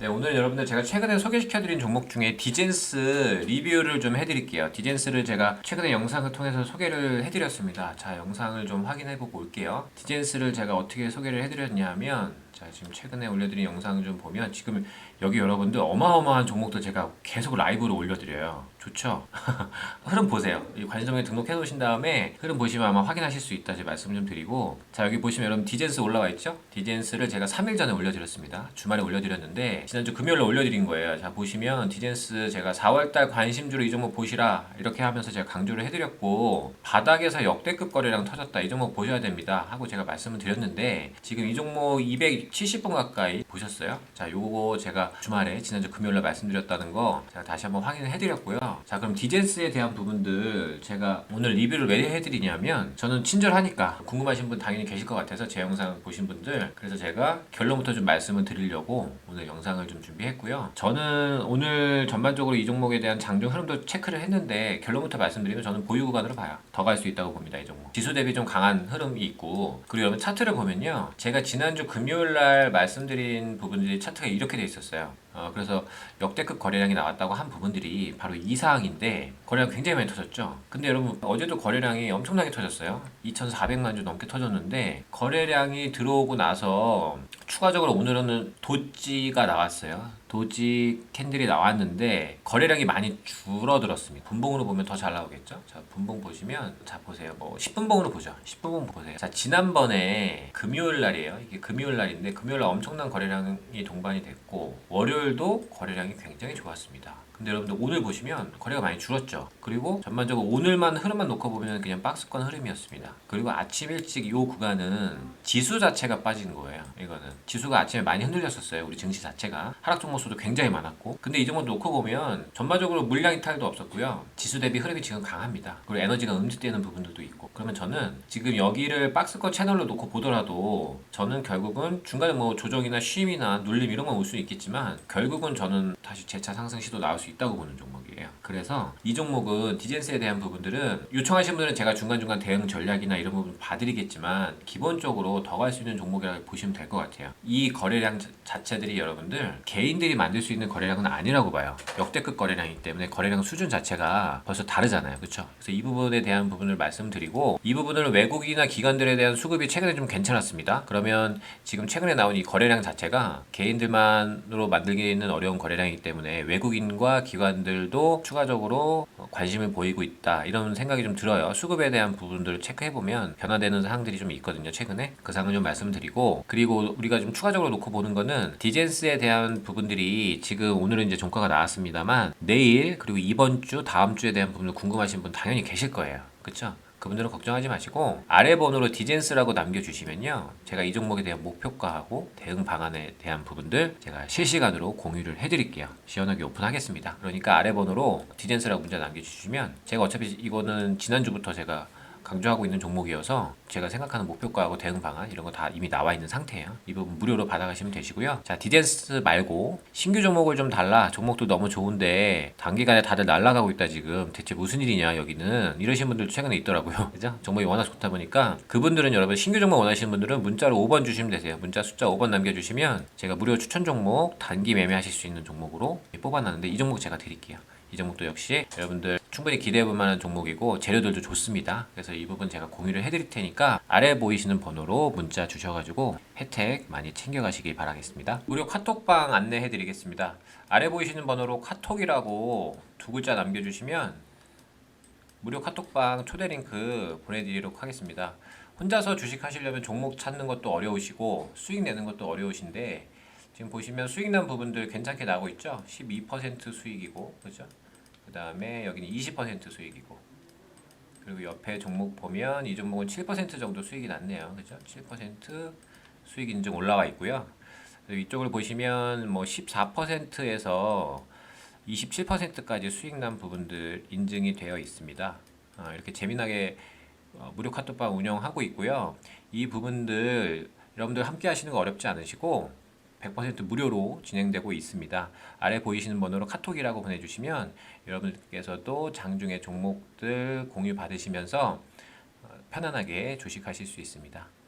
네, 오늘 여러분들 제가 최근에 소개시켜드린 종목 중에 디젠스 리뷰를 좀 해드릴게요. 디젠스를 제가 최근에 영상을 통해서 소개를 해드렸습니다. 자, 영상을 좀 확인해보고 올게요. 디젠스를 제가 어떻게 소개를 해드렸냐면, 자, 지금 최근에 올려드린 영상을 좀 보면, 지금 여기 여러분들 어마어마한 종목도 제가 계속 라이브로 올려드려요. 좋죠? 흐름 보세요. 이 관심종에 등록해 놓으신 다음에 흐름 보시면 아마 확인하실 수 있다. 제 말씀 좀 드리고 자 여기 보시면 여러분 디젠스 올라와 있죠? 디젠스를 제가 3일 전에 올려드렸습니다. 주말에 올려드렸는데 지난주 금요일에 올려드린 거예요. 자 보시면 디젠스 제가 4월달 관심주로 이 종목 보시라 이렇게 하면서 제가 강조를 해드렸고 바닥에서 역대급 거래량 터졌다. 이 종목 보셔야 됩니다. 하고 제가 말씀을 드렸는데 지금 이 종목 270분 가까이 보셨어요? 자 요거 제가 주말에 지난주 금요일에 말씀드렸다는 거 제가 다시 한번 확인을 해드렸고요. 자 그럼 디젠스에 대한 부분들 제가 오늘 리뷰를 왜 해드리냐면 저는 친절하니까 궁금하신 분 당연히 계실 것 같아서 제 영상 보신 분들 그래서 제가 결론부터 좀 말씀을 드리려고 오늘 영상을 좀 준비했고요. 저는 오늘 전반적으로 이 종목에 대한 장중 흐름도 체크를 했는데 결론부터 말씀드리면 저는 보유 구간으로 봐요. 더 갈 수 있다고 봅니다. 이 종목. 지수 대비 좀 강한 흐름이 있고 그리고 여러분 차트를 보면요. 제가 지난주 금요일 날 말씀드린 부분들이 차트가 이렇게 돼 있었어요. 어, 그래서 역대급 거래량이 나왔다고 한 부분들이 바로 이 사항인데 거래량 굉장히 많이 터졌죠. 근데 여러분 어제도 거래량이 엄청나게 터졌어요. 2,400만 주 넘게 터졌는데 거래량이 들어오고 나서 추가적으로 오늘은 도지가 나왔어요. 도지 캔들이 나왔는데 거래량이 많이 줄어들었습니다. 분봉으로 보면 더 잘 나오겠죠? 자, 분봉 보시면 자 보세요. 뭐 10분봉으로 보죠. 10분봉 보세요. 자, 지난번에 금요일 날이에요. 이게 금요일 날인데 금요일 날 엄청난 거래량이 동반이 됐고 월요일 도 거래량이 굉장히 좋았습니다. 근데 여러분들 오늘 보시면 거래가 많이 줄었죠. 그리고 전반적으로 오늘만 흐름만 놓고 보면 그냥 박스권 흐름이었습니다. 그리고 아침 일찍 이 구간은 지수 자체가 빠진 거예요. 이거는 지수가 아침에 많이 흔들렸었어요. 우리 증시 자체가 하락 종목 수도 굉장히 많았고, 근데 이 종목 놓고 보면 전반적으로 물량 이탈도 없었고요. 지수 대비 흐름이 지금 강합니다. 그리고 에너지가 음지되는 부분들도 있고. 그러면 저는 지금 여기를 박스권 채널로 놓고 보더라도 저는 결국은 중간에 뭐 조정이나 쉼이나 눌림 이런 건 올 수 있겠지만 결국은 저는 다시 재차 상승 시도 나올 수 있다고 보는 종목 이에요. 그래서 이 종목은 디젠스에 대한 부분들은 요청하신 분들은 제가 중간중간 대응 전략이나 이런 부분 봐드리겠지만 기본적으로 더 갈 수 있는 종목이라고 보시면 될 것 같아요. 이 거래량 자- 자체들이 여러분들 개인들이 만들 수 있는 거래량은 아니라고 봐요. 역대급 거래량이기 때문에 거래량 수준 자체가 벌써 다르잖아요. 그렇죠? 그래서 이 부분에 대한 부분을 말씀드리고 이 부분을 외국이나 기관들에 대한 수급이 최근에 좀 괜찮았습니다. 그러면 지금 최근에 나온 이 거래량 자체가 개인들만으로 만들기는 어려운 거래량이기 때문에 외국인과 기관들도 추가적으로 관심을 보이고 있다 이런 생각이 좀 들어요. 수급에 대한 부분들을 체크해 보면 변화되는 사항들이 좀 있거든요. 최근에 그 사항을 좀 말씀드리고 그리고 우리가 좀 추가적으로 놓고 보는 거는 디젠스에 대한 부분들이 지금 오늘은 이제 종가가 나왔습니다만 내일 그리고 이번 주 다음 주에 대한 부분을 궁금하신 분 당연히 계실 거예요. 그렇죠? 그분들은 걱정하지 마시고 아래 번호로 디젠스라고 남겨주시면요. 제가 이 종목에 대한 목표가하고 대응 방안에 대한 부분들 제가 실시간으로 공유를 해드릴게요. 시원하게 오픈하겠습니다. 그러니까 아래 번호로 디젠스라고 문자 남겨주시면 제가 어차피 이거는 지난주부터 제가 강조하고 있는 종목이어서 제가 생각하는 목표가하고 대응 방안 이런 거 다 이미 나와 있는 상태예요. 이 부분 무료로 받아가시면 되시고요. 자, 디젠스 말고 신규 종목을 좀 달라. 종목도 너무 좋은데 단기간에 다들 날아가고 있다 지금. 대체 무슨 일이냐 여기는 이러신 분들도 최근에 있더라고요. 그죠? 종목이 워낙 좋다 보니까 그분들은 여러분 신규 종목 원하시는 분들은 문자로 5번 주시면 되세요. 문자 숫자 5번 남겨주시면 제가 무료 추천 종목 단기 매매하실 수 있는 종목으로 뽑아놨는데 이 종목 제가 드릴게요. 이 종목도 역시 여러분들 충분히 기대해 볼 만한 종목이고 재료들도 좋습니다. 그래서 이 부분 제가 공유를 해드릴 테니까 아래 보이시는 번호로 문자 주셔가지고 혜택 많이 챙겨가시길 바라겠습니다. 무료 카톡방 안내해 드리겠습니다. 아래 보이시는 번호로 카톡이라고 두 글자 남겨주시면 무료 카톡방 초대 링크 보내드리도록 하겠습니다. 혼자서 주식 하시려면 종목 찾는 것도 어려우시고 수익 내는 것도 어려우신데 지금 보시면 수익 난 부분들 괜찮게 나오고 있죠? 12% 수익이고 그죠? 그 다음에 여기는 20% 수익이고 그리고 옆에 종목 보면 이 종목은 7% 정도 수익이 났네요. 그죠? 7% 수익 인증 올라와 있고요. 이쪽을 보시면 뭐 14%에서 27%까지 수익 난 부분들 인증이 되어 있습니다. 어, 이렇게 재미나게 어, 무료 카톡방 운영하고 있고요. 이 부분들 여러분들 함께 하시는 거 어렵지 않으시고 100% 무료로 진행되고 있습니다. 아래 보이시는 번호로 카톡이라고 보내주시면 여러분께서도 장중에 종목들 공유 받으시면서 어, 편안하게 주식하실 수 있습니다.